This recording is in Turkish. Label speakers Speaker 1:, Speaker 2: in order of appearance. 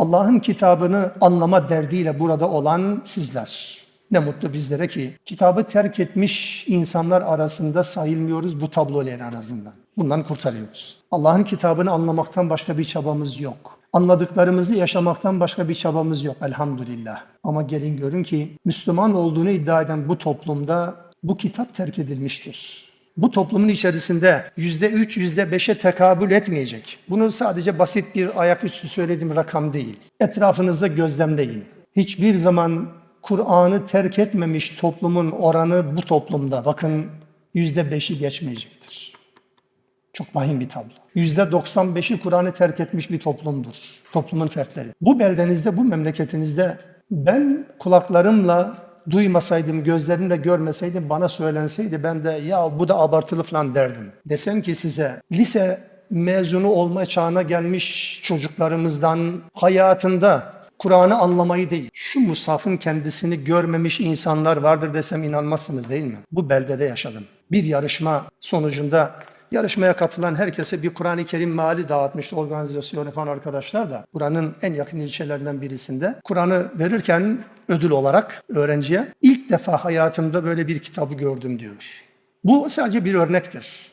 Speaker 1: Allah'ın kitabını anlama derdiyle burada olan sizler. Ne mutlu bizlere ki kitabı terk etmiş insanlar arasında sayılmıyoruz bu tabloyla en azından. Bundan kurtarıyoruz. Allah'ın kitabını anlamaktan başka bir çabamız yok. Anladıklarımızı yaşamaktan başka bir çabamız yok elhamdülillah. Ama gelin görün ki Müslüman olduğunu iddia eden bu toplumda bu kitap terk edilmiştir. Bu toplumun içerisinde yüzde üç, yüzde beşe tekabül etmeyecek. Bunu sadece basit bir ayaküstü söylediğim rakam değil. Etrafınızda gözlemleyin. Hiçbir zaman Kur'an'ı terk etmemiş toplumun oranı bu toplumda bakın yüzde beşi geçmeyecektir. Çok vahim bir tablo. Yüzde 95'i Kur'an'ı terk etmiş bir toplumdur. Toplumun fertleri. Bu beldenizde, bu memleketinizde ben kulaklarımla duymasaydım, gözlerimle görmeseydim, bana söylenseydi ben de ya bu da abartılı falan derdim. Desem ki size lise mezunu olma çağına gelmiş çocuklarımızdan hayatında Kur'an'ı anlamayı değil, şu musafın kendisini görmemiş insanlar vardır desem inanmazsınız değil mi? Bu beldede yaşadım. Bir yarışma sonucunda Yarışmaya katılan herkese bir Kur'an-ı Kerim mali dağıtmıştı organizasyon yapan arkadaşlar da. Buranın en yakın ilçelerinden birisinde. Kur'an'ı verirken ödül olarak öğrenciye ilk defa hayatımda böyle bir kitabı gördüm diyor. Bu sadece bir örnektir.